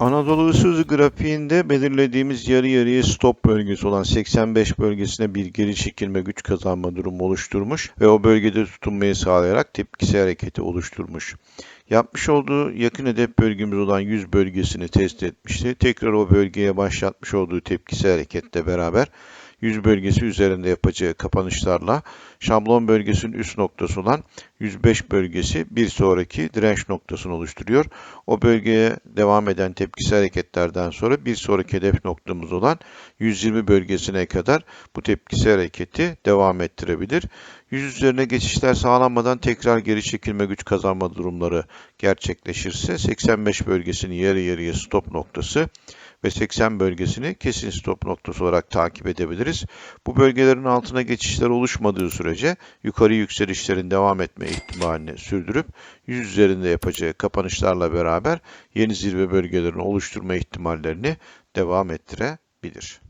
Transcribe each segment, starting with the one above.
Anadolu Isuzu grafiğinde belirlediğimiz yarı yarıya stop bölgesi olan 85 bölgesine bir geri çekilme güç kazanma durumu oluşturmuş ve o bölgede tutunmayı sağlayarak tepkisi hareketi oluşturmuş. Yapmış olduğu yakın hedef bölgemiz olan 100 bölgesini test etmişti. Tekrar o bölgeye başlatmış olduğu tepkisi hareketle beraber 100 bölgesi üzerinde yapacağı kapanışlarla şablon bölgesinin üst noktası olan 105 bölgesi bir sonraki direnç noktasını oluşturuyor. O bölgeye devam eden tepkisi hareketlerden sonra bir sonraki hedef noktamız olan 120 bölgesine kadar bu tepkisi hareketi devam ettirebilir. 100 üzerine geçişler sağlanmadan tekrar geri çekilme güç kazanma durumları gerçekleşirse 85 bölgesini yarı yarıya stop noktası ve 80 bölgesini kesin stop noktası olarak takip edebiliriz. Bu bölgelerin altına geçişler oluşmadığı sürece yukarı yükselişlerin devam etme ihtimalini sürdürüp 100 üzerinde yapacağı kapanışlarla beraber yeni zirve bölgelerini oluşturma ihtimallerini devam ettirebilir.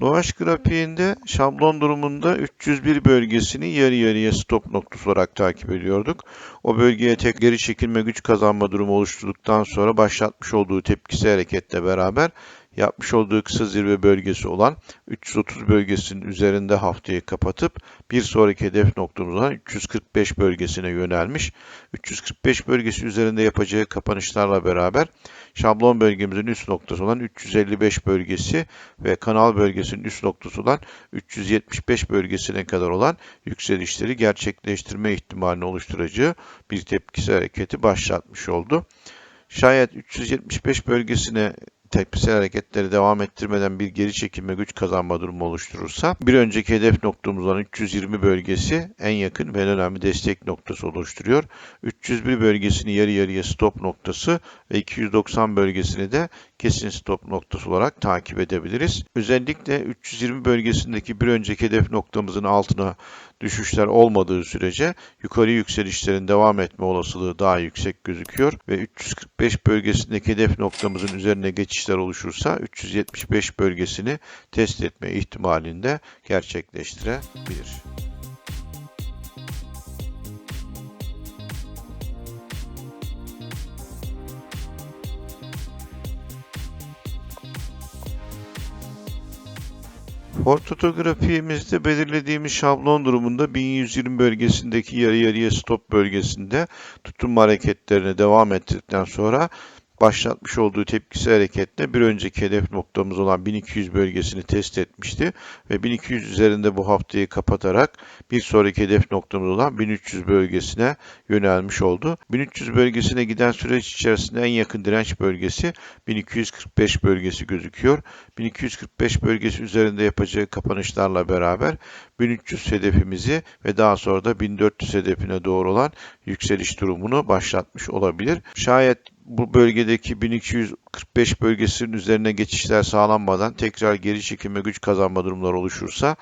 Doğaç grafiğinde şablon durumunda 301 bölgesini yarı yarıya stop noktası olarak takip ediyorduk. O bölgeye tek geri çekilme güç kazanma durumu oluşturduktan sonra başlatmış olduğu tepkisi hareketle beraber yapmış olduğu kısa zirve bölgesi olan 330 bölgesinin üzerinde haftayı kapatıp bir sonraki hedef noktamız olan 345 bölgesine yönelmiş. 345 bölgesi üzerinde yapacağı kapanışlarla beraber şablon bölgemizin üst noktası olan 355 bölgesi ve kanal bölgesinin üst noktası olan 375 bölgesine kadar olan yükselişleri gerçekleştirme ihtimalini oluşturacağı bir tepkisi hareketi başlatmış oldu. Şayet 375 bölgesine tepkisel hareketleri devam ettirmeden bir geri çekilme güç kazanma durumu oluşturursa bir önceki hedef noktamız olan 320 bölgesi en yakın ve en önemli destek noktası oluşturuyor. 301 bölgesini yarı yarıya stop noktası ve 290 bölgesini de kesin stop noktası olarak takip edebiliriz. Özellikle 320 bölgesindeki bir önceki hedef noktamızın altına düşüşler olmadığı sürece yukarı yükselişlerin devam etme olasılığı daha yüksek gözüküyor ve 345 bölgesindeki hedef noktamızın üzerine geçişler oluşursa 375 bölgesini test etme ihtimalinde gerçekleştirebilir. Ortotografiğimizde belirlediğimiz şablon durumunda 1120 bölgesindeki yarı yarıya stop bölgesinde tutunma hareketlerine devam ettikten sonra başlatmış olduğu tepkisi hareketle bir önceki hedef noktamız olan 1200 bölgesini test etmişti ve 1200 üzerinde bu haftayı kapatarak bir sonraki hedef noktamız olan 1300 bölgesine yönelmiş oldu. 1300 bölgesine giden süreç içerisinde en yakın direnç bölgesi 1245 bölgesi gözüküyor. 1245 bölgesi üzerinde yapacağı kapanışlarla beraber 1300 hedefimizi ve daha sonra da 1400 hedefine doğru olan yükseliş durumunu başlatmış olabilir. Şayet bu bölgedeki 1245 bölgesinin üzerine geçişler sağlanmadan tekrar geri çekilme güç kazanma durumları oluşursa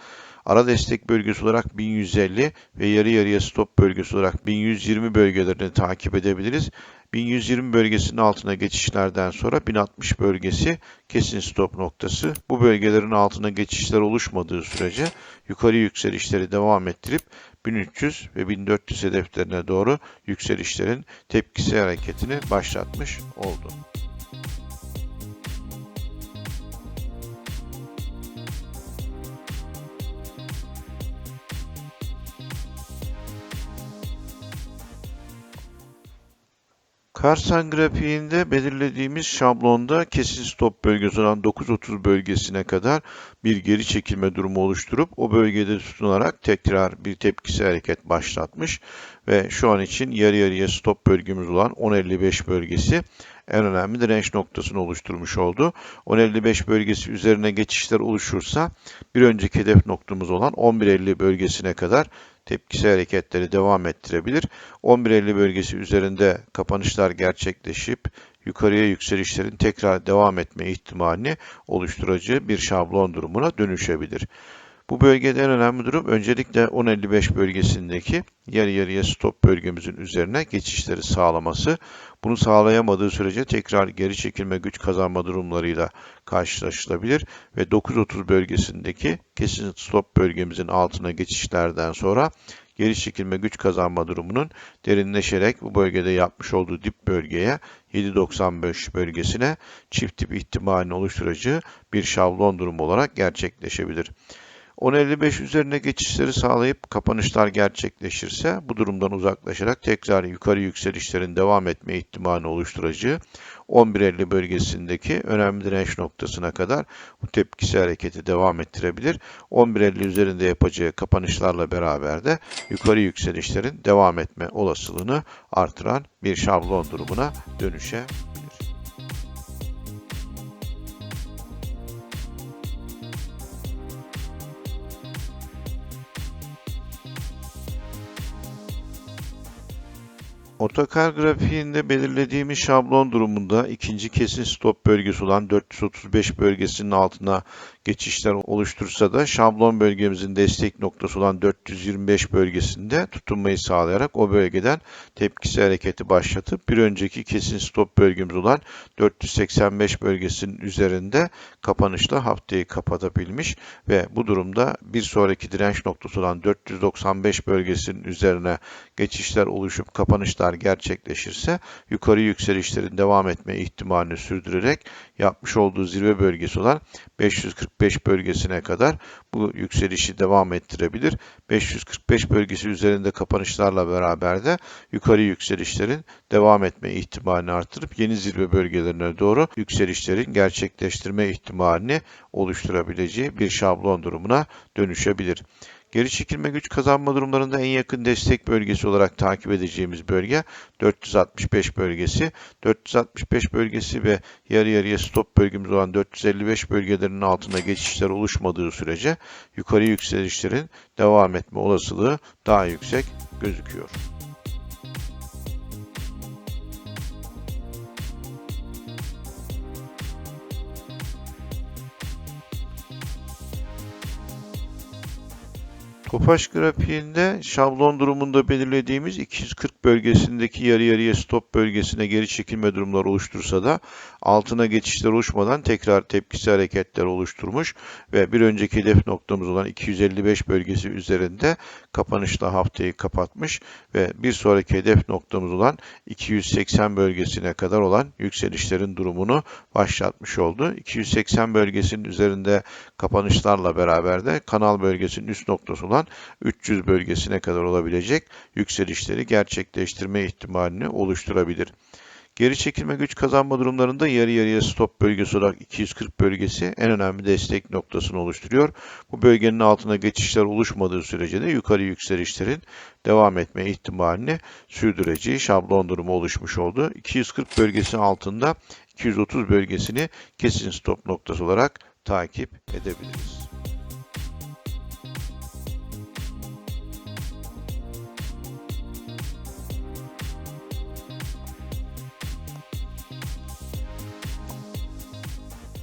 ara destek bölgesi olarak 1150 ve yarı yarıya stop bölgesi olarak 1120 bölgelerini takip edebiliriz. 1120 bölgesinin altına geçişlerden sonra 1060 bölgesi kesin stop noktası. Bu bölgelerin altına geçişler oluşmadığı sürece yukarı yükselişleri devam ettirip 1300 ve 1400 hedeflerine doğru yükselişlerin tepkisi hareketini başlatmış oldu. Karsan grafiğinde belirlediğimiz şablonda kesin stop bölgesi olan 930 bölgesine kadar bir geri çekilme durumu oluşturup o bölgede tutunarak tekrar bir tepkisi hareket başlatmış ve şu an için yarı yarıya stop bölgemiz olan 10.55 bölgesi en önemli direnç noktasını oluşturmuş oldu. 10.55 bölgesi üzerine geçişler oluşursa bir önceki hedef noktamız olan 11.50 bölgesine kadar tepkisi hareketleri devam ettirebilir. 11.50 bölgesi üzerinde kapanışlar gerçekleşip yukarıya yükselişlerin tekrar devam etme ihtimalini oluşturacağı bir şablon durumuna dönüşebilir. Bu bölgede en önemli durum öncelikle 10.55 bölgesindeki yarı yarıya stop bölgemizin üzerine geçişleri sağlaması. Bunu sağlayamadığı sürece tekrar geri çekilme güç kazanma durumlarıyla karşılaşılabilir ve 9.30 bölgesindeki kesin stop bölgemizin altına geçişlerden sonra geri çekilme güç kazanma durumunun derinleşerek bu bölgede yapmış olduğu dip bölgeye 7.95 bölgesine çift dip ihtimalini oluşturacağı bir şablon durumu olarak gerçekleşebilir. 10.55 üzerine geçişleri sağlayıp kapanışlar gerçekleşirse bu durumdan uzaklaşarak tekrar yukarı yükselişlerin devam etme ihtimalini oluşturacağı 11.50 bölgesindeki önemli direnç noktasına kadar bu tepkisi hareketi devam ettirebilir. 11.50 üzerinde yapacağı kapanışlarla beraber de yukarı yükselişlerin devam etme olasılığını artıran bir şablon durumuna dönüşebilir. Otokar grafiğinde belirlediğimiz şablon durumunda ikinci kesin stop bölgesi olan 435 bölgesinin altına geçişler oluştursa da şablon bölgemizin destek noktası olan 425 bölgesinde tutunmayı sağlayarak o bölgeden tepkisi hareketi başlatıp bir önceki kesin stop bölgemiz olan 485 bölgesinin üzerinde kapanışla haftayı kapatabilmiş ve bu durumda bir sonraki direnç noktası olan 495 bölgesinin üzerine geçişler oluşup kapanışlar gerçekleşirse yukarı yükselişlerin devam etme ihtimalini sürdürerek yapmış olduğu zirve bölgesi olan 545 bölgesine kadar bu yükselişi devam ettirebilir. 545 bölgesi üzerinde kapanışlarla beraber de yukarı yükselişlerin devam etme ihtimalini artırıp yeni zirve bölgelerine doğru yükselişlerin gerçekleştirme ihtimalini oluşturabileceği bir şablon durumuna dönüşebilir. Geri çekilme güç kazanma durumlarında en yakın destek bölgesi olarak takip edeceğimiz bölge 465 bölgesi. 465 bölgesi ve yarı yarıya stop bölgemiz olan 455 bölgelerinin altında geçişler oluşmadığı sürece yukarı yükselişlerin devam etme olasılığı daha yüksek gözüküyor. Topaş grafiğinde şablon durumunda belirlediğimiz 240 bölgesindeki yarı yarıya stop bölgesine geri çekilme durumları oluştursa da altına geçişler oluşmadan tekrar tepkisi hareketler oluşturmuş ve bir önceki hedef noktamız olan 255 bölgesi üzerinde kapanışla haftayı kapatmış ve bir sonraki hedef noktamız olan 280 bölgesine kadar olan yükselişlerin durumunu başlatmış oldu. 280 bölgesinin üzerinde kapanışlarla beraber de kanal bölgesinin üst noktası olan 300 bölgesine kadar olabilecek yükselişleri gerçekleştirme ihtimalini oluşturabilir. Geri çekilme güç kazanma durumlarında yarı yarıya stop bölgesi olarak 240 bölgesi en önemli destek noktasını oluşturuyor. Bu bölgenin altına geçişler oluşmadığı sürece de yukarı yükselişlerin devam etme ihtimalini sürdüreceği şablon durumu oluşmuş oldu. 240 bölgesi altında 230 bölgesini kesin stop noktası olarak takip edebiliriz.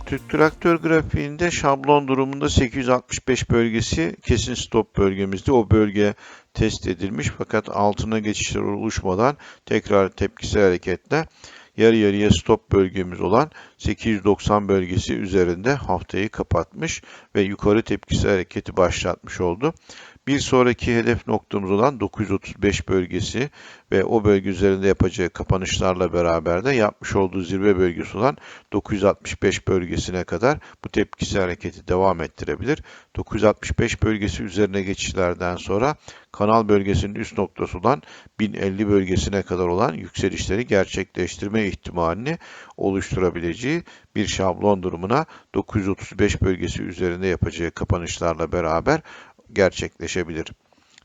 Türk traktör grafiğinde şablon durumunda 865 bölgesi kesin stop bölgemizde. O bölge test edilmiş fakat altına geçişler oluşmadan tekrar tepkisel hareketle yarı yarıya stop bölgemiz olan 890 bölgesi üzerinde haftayı kapatmış ve yukarı tepkisel hareketi başlatmış oldu. Bir sonraki hedef noktamız olan 935 bölgesi ve o bölge üzerinde yapacağı kapanışlarla beraber de yapmış olduğu zirve bölgesi olan 965 bölgesine kadar bu tepkisi hareketi devam ettirebilir. 965 bölgesi üzerine geçişlerden sonra kanal bölgesinin üst noktası olan 1050 bölgesine kadar olan yükselişleri gerçekleştirme ihtimalini oluşturabileceği bir şablon durumuna 935 bölgesi üzerinde yapacağı kapanışlarla beraber gerçekleşebilir.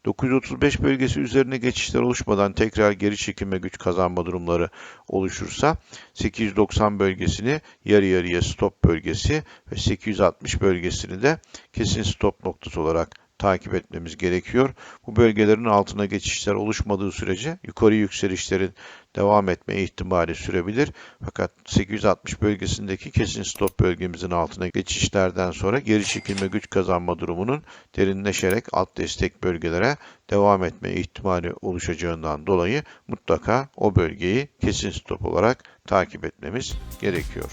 935 bölgesi üzerine geçişler oluşmadan tekrar geri çekilme güç kazanma durumları oluşursa 890 bölgesini yarı yarıya stop bölgesi ve 860 bölgesini de kesin stop noktası olarak takip etmemiz gerekiyor. Bu bölgelerin altına geçişler oluşmadığı sürece yukarı yükselişlerin devam etme ihtimali sürebilir. Fakat 860 bölgesindeki kesin stop bölgemizin altına geçişlerden sonra geri çekilme güç kazanma durumunun derinleşerek alt destek bölgelere devam etme ihtimali oluşacağından dolayı mutlaka o bölgeyi kesin stop olarak takip etmemiz gerekiyor.